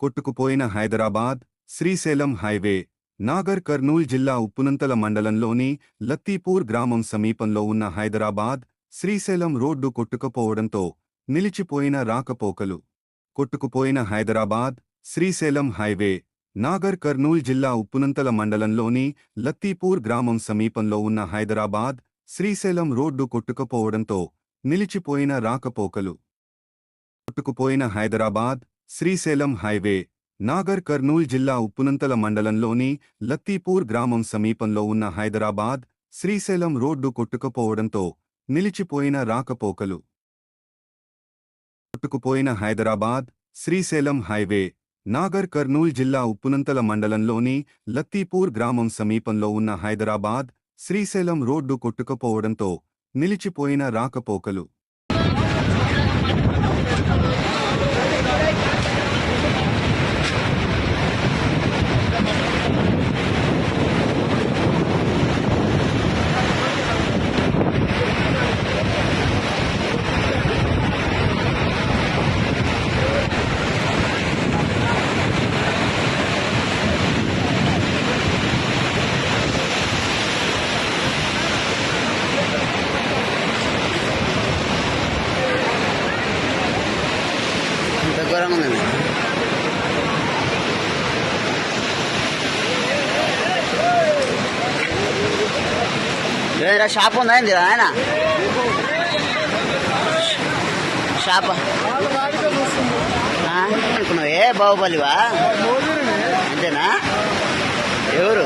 కొట్టుకుపోయిన Hyderabad Srisailam highway Nagar Kurnool జిల్లా ఉప్పునంతల మండలంలోని లత్తీపూర్ గ్రామం సమీపంలో ఉన్న హైదరాబాద్ శ్రీశైలం రోడ్డు కొట్టుకుపోవడంతో నిలిచిపోయిన రాకపోకలు. కొట్టుకుపోయిన హైదరాబాద్ శ్రీశైలం హైవే నాగర్ కర్నూల్ జిల్లా ఉప్పునంతల మండలంలోని లత్తీపూర్ గ్రామం సమీపంలో ఉన్న హైదరాబాద్ శ్రీశైలం రోడ్డు కొట్టుకుపోవడంతో నిలిచిపోయిన రాకపోకలు. కొట్టుకుపోయిన హైదరాబాద్ శ్రీశైలం హైవే నాగర్ కర్నూల్ జిల్లా ఉప్పునంతల మండలంలోని లత్తీపూర్ గ్రామం సమీపంలో ఉన్న హైదరాబాద్ శ్రీశైలం రోడ్డు కొట్టుకుపోవడంతో నిలిచిపోయిన రాకపోకలు. కొట్టుకుపోయిన హైదరాబాద్ శ్రీశైలం హైవే నాగర్ కర్నూల్ జిల్లా ఉప్పునంతల మండలంలోని లత్తీపూర్ గ్రామం సమీపంలో ఉన్న హైదరాబాద్ శ్రీశైలం రోడ్డు కొట్టుకుపోవడంతో నిలిచిపోయిన రాకపోకలు. ఘోరంగా ఉంది ఏదైనా షాప్ ఉందా ఏంది ఆయన? షాప్. అనుకున్నావు? ఏ బాహుబలివా? అంతేనా? ఎవరు?